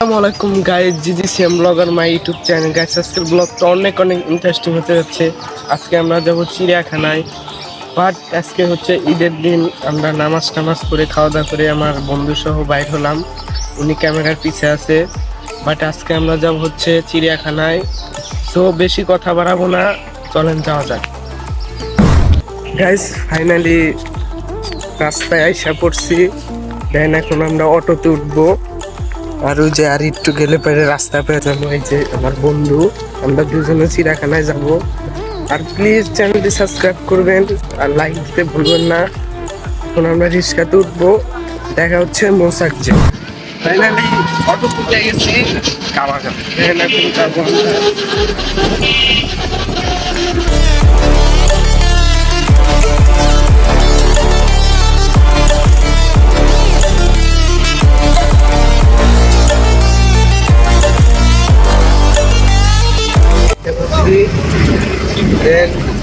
আসসালামু আলাইকুম গাইজ জিজি CM vlogger my YouTube channel guys আজকের ব্লগটা অনেক অনেক ইন্টারেস্টিং হতে যাচ্ছে। আজকে আমরা যাব চিড়িয়াখানায়। বাট আজকে হচ্ছে ঈদের দিন, আমরা নামাজ টামাজ করে খাওয়া দাওয়া করে আমার বন্ধু সহ বাইর হলাম। উনি ক্যামেরার পিছে আছে। বাট আজকে আমরা যাব হচ্ছে চিড়িয়াখানায়। সো বেশি কথা বাড়াবো না। চলেন যাওয়া যাক। গাইজ ফাইনালি রাস্তায় আইসা পড়ছি। দেন এখন আমরা অটোতে উঠবো। আর ওই যে আর একটু গেলে পরে রাস্তা পেয়ে যাব এই যে আমার বন্ধু। আমরা দুজনে চিড়িয়াখানায় যাব। আর প্লিজ চ্যানেলটি সাবস্ক্রাইব করবেন আর লাইক দিতে ভুলবেন না। এখন আমরা রিক্সাতে উঠবো। দেখা হচ্ছে মোসাক যে। ফাইনালি অটো গেছি।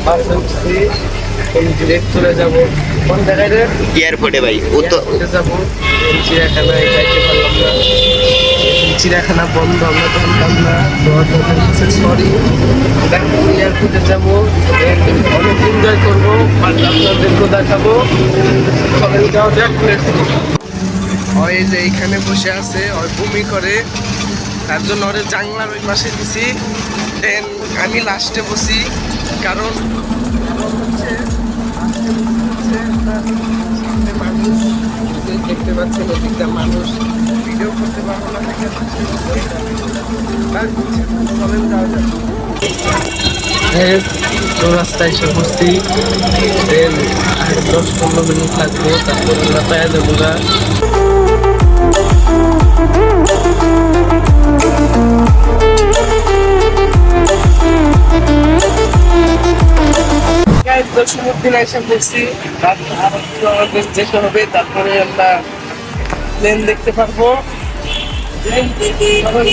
বাসে উঠছি ডিরেক্ট চলে যাব। কোন জায়গায় রে? এয়ারপোর্টে ভাই যাব। দেন চিড়িয়াখানায় যাইতে পারলাম না। চিড়িয়াখানা বন্ধ আমরা জানতাম না। সরি এয়ারপোর্টে যাব। অনেক এনজয় করব আর আপনাদেরকেও দেখাবো। চলেন যাওয়া যাক যে এইখানে বসে আছে বমি করে। তার জন্য ওরে জাংলার ওই পাশে দিছি দেন আমি লাস্টে বসি, কারণ দেখতে পাচ্ছেন ওদিকটা মানুষ ভিডিও করতে পারব না চলেন যাওয়া যাক। এই রাস্তায় এসে বসছি দেন আর দশ পনেরো মিনিট লাগবে, তারপর আমরা পায়ে যাব দক্ষিণুদ্দিন এসে একটু আমাদের যেতে হবে, তারপরে আমরা প্লেন দেখতে পারব। প্লেন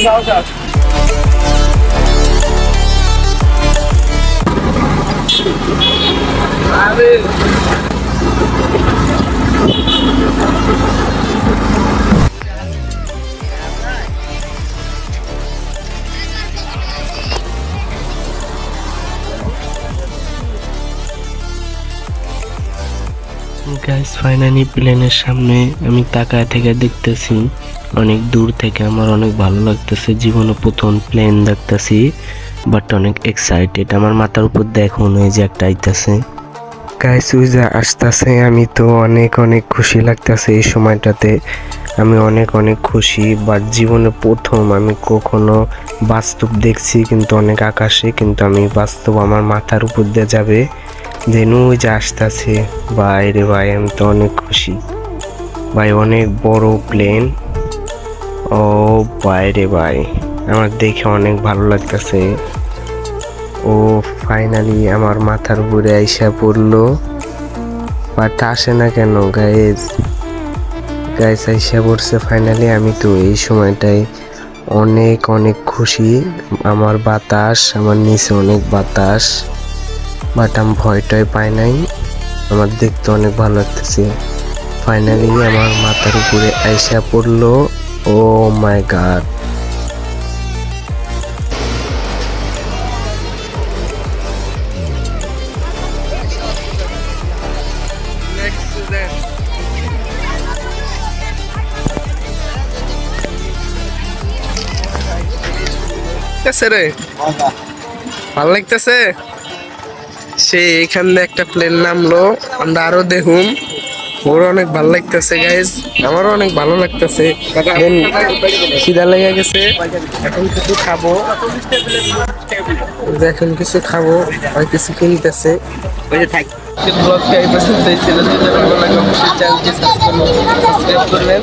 যাওয়া যাক আরে! গাইস ফাইনালি প্লেনের সামনে আমি তাকায় থেকে দেখতেছি। অনেক দূর থেকে আমার অনেক ভালো লাগতেছে, জীবনে প্রথম প্লেন দেখতেছি বাট অনেক এক্সাইটেড আমার মাথার উপর দেখুন ওই যে একটা আইতাছে। গাইস ওই যে আসতেছে, আমি তো অনেক অনেক খুশি লাগতেছে এই সময়টাতে। আমি অনেক অনেক খুশি বাট জীবনে প্রথম আমি কখনো বাস্তব দেখছি, কিন্তু অনেক আকাশে, কিন্তু আমি বাস্তব আমার মাথার উপর দিয়ে যাবে। দেন ওই যে আসতেছে। ভাই রে ভাই, আমি তো অনেক খুশি। ভাই, অনেক বড় প্লেন ও ভাই রে ভাই, আমার দেখে অনেক ভালো লাগতেছে। ও ফাইনালি আমার মাথার উপরে আইসা পড়ল। বাট আসে না কেন গাইজ গাইজ আইসা পড়ছে ফাইনালি আমি তো এই সময়টায় অনেক অনেক খুশি। আমার বাতাস, আমার নিচে অনেক বাতাস। বাট আমি ভয়টাই পাই নাই। আমার দেখতে অনেক ভালো লাগতেছে। ফাইনালি আমার মাথার উপরে আইসা পড়ল। ও মাই গড রে। ভালো লাগতেছে? সে এখানে একটা প্লেন নামলো। আমরা আরও দেখুম। ওর অনেক ভালো লাগতেছে গাইজ আমারও অনেক ভালো লাগতেছে। খিদা লেগে গেছে। এখন কিছু খাব। এখন কিছু খাব, আর কিছু কিনতেছে। ভালো।